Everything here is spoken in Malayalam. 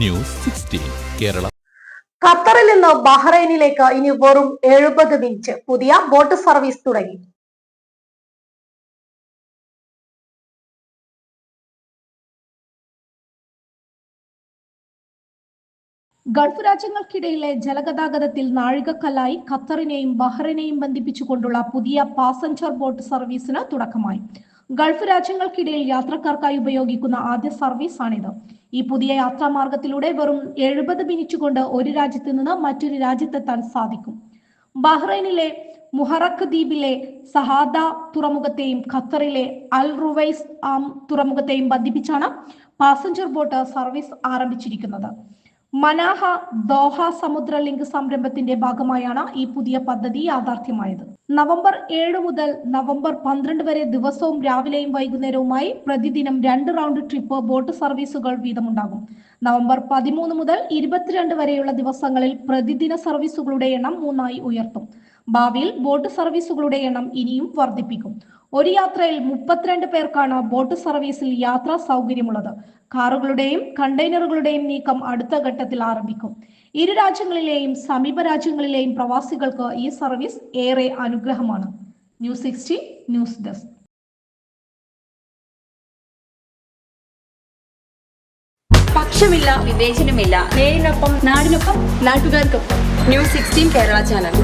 News sixteen Kerala. ഖത്തറിൽ നിന്ന് ബഹ്റൈനിലേക്ക് ഇനി വെറും എഴുപത് മിനിറ്റ്. പുതിയ ബോട്ട് സർവീസ് തുടങ്ങി. ഗൾഫ് രാജ്യങ്ങൾക്കിടയിലെ ജലഗതാഗതത്തിൽ നാഴികക്കല്ലായി ഖത്തറിനെയും ബഹ്റൈനെയും ബന്ധിപ്പിച്ചുകൊണ്ടുള്ള പുതിയ പാസഞ്ചർ ബോട്ട് സർവീസിന് തുടക്കമായി. ഗൾഫ് രാജ്യങ്ങൾക്കിടയിൽ യാത്രക്കാർക്കായി ഉപയോഗിക്കുന്ന ആദ്യ സർവീസാണിത്. ഈ പുതിയ യാത്രാമാർഗത്തിലൂടെ വെറും എഴുപത് മിനിറ്റ് കൊണ്ട് ഒരു രാജ്യത്ത് നിന്ന് മറ്റൊരു രാജ്യത്തെത്താൻ സാധിക്കും. ബഹ്റൈനിലെ മുഹറഖ് ദ്വീപിലെ സഹാദ തുറമുഖത്തെയും ഖത്തറിലെ അൽ റുവൈസ് ആം തുറമുഖത്തെയും ബന്ധിപ്പിച്ചാണ് പാസഞ്ചർ ബോട്ട് സർവീസ് ആരംഭിച്ചിരിക്കുന്നത്. മനാഹ ദോഹ സമുദ്ര ലിങ്ക് സംരംഭത്തിന്റെ ഭാഗമായാണ് ഈ പുതിയ പദ്ധതി യാഥാർത്ഥ്യമായത്. നവംബർ ഏഴ് മുതൽ നവംബർ പന്ത്രണ്ട് വരെ ദിവസവും രാവിലെയും വൈകുന്നേരവുമായി പ്രതിദിനം രണ്ട് റൗണ്ട് ട്രിപ്പ് ബോട്ട് സർവീസുകൾ വീതമുണ്ടാകും. നവംബർ പതിമൂന്ന് മുതൽ ഇരുപത്തിരണ്ട് വരെയുള്ള ദിവസങ്ങളിൽ പ്രതിദിന സർവീസുകളുടെ എണ്ണം മൂന്നായി ഉയർത്തും. ഭാവിയിൽ ബോട്ട് സർവീസുകളുടെ എണ്ണം ഇനിയും വർദ്ധിപ്പിക്കും. ഒരു യാത്രയിൽ മുപ്പത്തിരണ്ട് പേർക്കാണ് ബോട്ട് സർവീസിൽ യാത്രാ സൗകര്യമുള്ളത്. കാറുകളുടെയും കണ്ടെയ്നറുകളുടെയും നീക്കം അടുത്ത ഘട്ടത്തിൽ ആരംഭിക്കും. ഇരു രാജ്യങ്ങളിലെയും സമീപ രാജ്യങ്ങളിലെയും പ്രവാസികൾക്ക് ഈ സർവീസ് ഏറെ അനുഗ്രഹമാണ്. News sixty news desk. പക്ഷമില്ല വിവേചനമില്ല. നേരിനൊപ്പം നാടിനൊപ്പം നാട്ടുകാർക്കൊപ്പം. News sixteen Kerala channel.